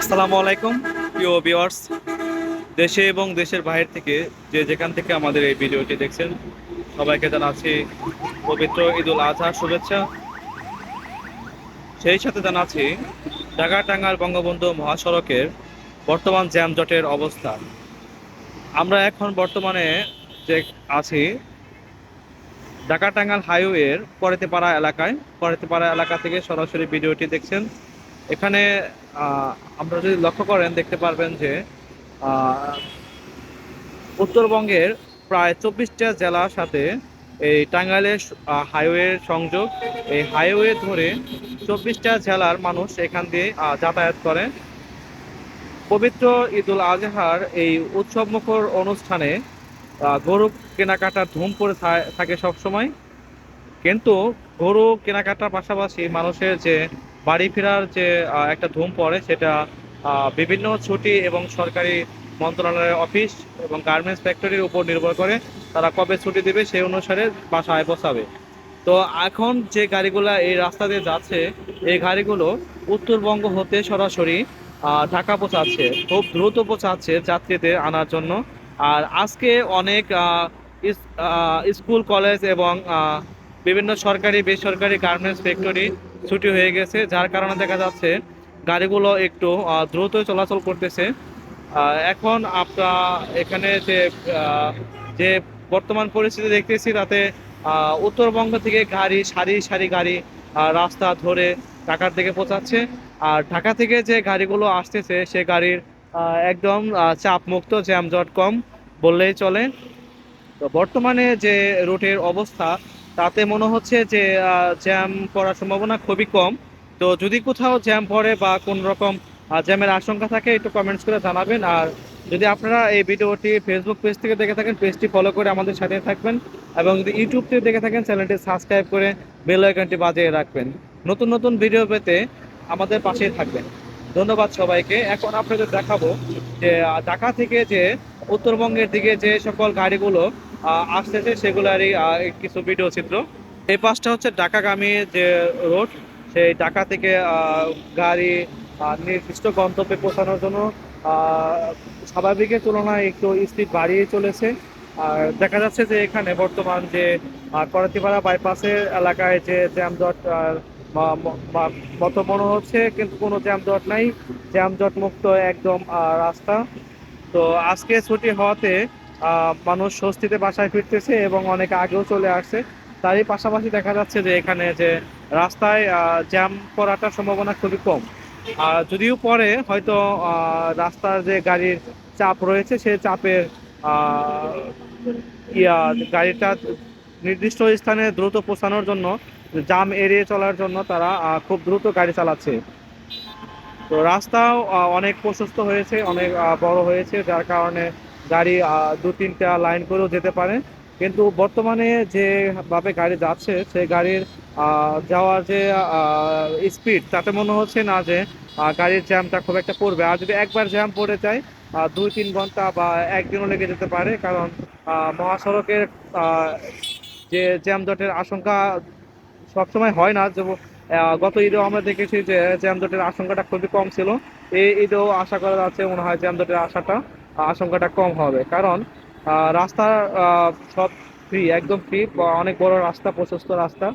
আসসালামু আলাইকুম, প্রিয় ভিউয়ার্স দেশে এবং দেশের বাইরে থেকে যে যেখান থেকে আমাদের এই ভিডিওটি দেখছেন, সবাইকে জানাচ্ছি পবিত্র ঈদুল আজহার শুভেচ্ছা। সেই সাথে জানাচ্ছি ঢাকা টাঙ্গাইল বঙ্গবন্ধু মহাসড়কের বর্তমান জ্যামজটের অবস্থা। আমরা এখন বর্তমানে যে আছি ঢাকা টাঙ্গাইল হাইওয়ের করেতেপাড়া এলাকায়। করেতেপাড়া এলাকা থেকে সরাসরি ভিডিওটি দেখছেন। এখানে আমরা যদি লক্ষ্য করেন, দেখতে পারবেন যে উত্তরবঙ্গের প্রায় চব্বিশটা জেলার সাথে এই টাঙ্গাইলের হাইওয়ের সংযোগ। এই হাইওয়ে ধরে চব্বিশটা জেলার মানুষ এখান দিয়ে যাতায়াত করে পবিত্র ঈদুল আজহার এই উৎসবমুখর অনুষ্ঠানে গরু কেনাকাটার ধুম পড়ে থাকে সবসময়। কিন্তু গরু কেনাকাটার পাশাপাশি মানুষের যে বাড়ি ফেরার যে একটা ধুম পড়ে সেটা বিভিন্ন ছুটি এবং সরকারি মন্ত্রণালয়ের অফিস এবং গার্মেন্টস ফ্যাক্টরির উপর নির্ভর করে তারা কবে ছুটি দেবে সেই অনুসারে বাসায় পৌঁছাবে তো এখন যে গাড়িগুলো এই রাস্তা দিয়ে যাচ্ছে, এই গাড়িগুলো উত্তরবঙ্গ হতে সরাসরি ঢাকা পৌঁছাচ্ছে, খুব দ্রুত পৌঁছাচ্ছে যাত্রীদের আনার জন্য। আর আজকে অনেক স্কুল, কলেজ এবং বিভিন্ন সরকারি, বেসরকারি গার্মেন্টস ফ্যাক্টরি ছুটি হয়ে গেছে, যার কারণে দেখা যাচ্ছে গাড়িগুলো একটু দ্রুত চলাচল করতেছে। এখন আমরা এখানে যে যে বর্তমান পরিস্থিতি দেখতেছি, তাতে উত্তরবঙ্গ থেকে গাড়ি, সারি সারি গাড়ি রাস্তা ধরে ঢাকার দিকে পৌঁছাচ্ছে। আর ঢাকা থেকে যে গাড়িগুলো আসতেছে, সে গাড়ির একদম চাপমুক্ত জ্যামজট কম বললেই চলে। তো বর্তমানে যে রুটের অবস্থা তাতে মনে হচ্ছে যে জ্যাম পড়ার সম্ভাবনা খুবই কম। তো যদি কোথাও জ্যাম পড়ে বা কোন রকম জ্যামের আশঙ্কা থাকে, একটু কমেন্টস করে জানাবেন। আর যদি আপনারা এই ভিডিওটি ফেসবুক পেজ থেকে দেখে থাকেন পেজটি ফলো করে আমাদের সাথে থাকবেন। এবং যদি ইউটিউব থেকে দেখে থাকেন চ্যানেলটি সাবস্ক্রাইব করে বেল আইকনটি বাজিয়ে রাখবেন। নতুন নতুন ভিডিও পেতে আমাদের পাশেই থাকবেন। ধন্যবাদ সবাইকে। এখন আপনাদের দেখাবো যে ঢাকা থেকে যে, উত্তরবঙ্গের দিকে যে সকল গাড়িগুলো আসতেছে সেগুলারই কিছু ভিডিও চিত্র। এই পাশটা হচ্ছে ঢাকাগামী যে রোড, সেই ঢাকা থেকে গাড়ি নির্দিষ্ট গন্তব্যে পৌঁছানোর জন্য স্বাভাবিকের তুলনায় একটু স্পিড বাড়িয়ে চলেছে। আর দেখা যাচ্ছে যে এখানে বর্তমান যে করাতিপাড়া বাইপাসের এলাকায় যে জ্যামজট মতো মনে হচ্ছে, কিন্তু কোনো জ্যামজট নাই। জ্যামজট মুক্ত একদম রাস্তা। তো আজকে ছুটি হওয়াতে মানুষ স্বস্তিতে বাসায় ফিরতেছে এবং অনেক আগেও চলে আসছে। তারই পাশাপাশি দেখা যাচ্ছে যে এখানে যে রাস্তায় জ্যাম পড়াটার সম্ভাবনা খুবই কম। আর যদিও পরে হয়তো রাস্তার যে গাড়ির চাপ রয়েছে সেই চাপের ইয়া, গাড়িটা নির্দিষ্ট স্থানে দ্রুত পৌঁছানোর জন্য জাম এড়িয়ে চলার জন্য তারা খুব দ্রুত গাড়ি চালাচ্ছে। তো রাস্তাও অনেক প্রশস্ত হয়েছে, অনেক বড় হয়েছে, যার কারণে গাড়ি দু, তিনটা লাইন করেও যেতে পারে। কিন্তু বর্তমানে যেভাবে গাড়ি যাচ্ছে, সেই গাড়ির যাওয়ার যে স্পিড তাতে মনে হচ্ছে না যে গাড়ির জ্যামটা খুব একটা পড়বে। আর যদি একবার জ্যাম পড়ে যায় দুই, তিন ঘণ্টা বা একদিনও লেগে যেতে পারে। কারণ মহাসড়কের যে জ্যামজটের আশঙ্কা সবসময় হয় না। যে গত ঈদেও আমরা দেখেছি যে জ্যামজটের আশঙ্কাটা খুবই কম ছিল। এই ঈদেও আশা করা যাচ্ছে মনে হয় জ্যামজটের আশাটা আশঙ্কাটা কম হবে। কারণ রাস্তা সব ফ্রি একদম ফ্রি অনেক বড় রাস্তা প্রশস্ত রাস্তা।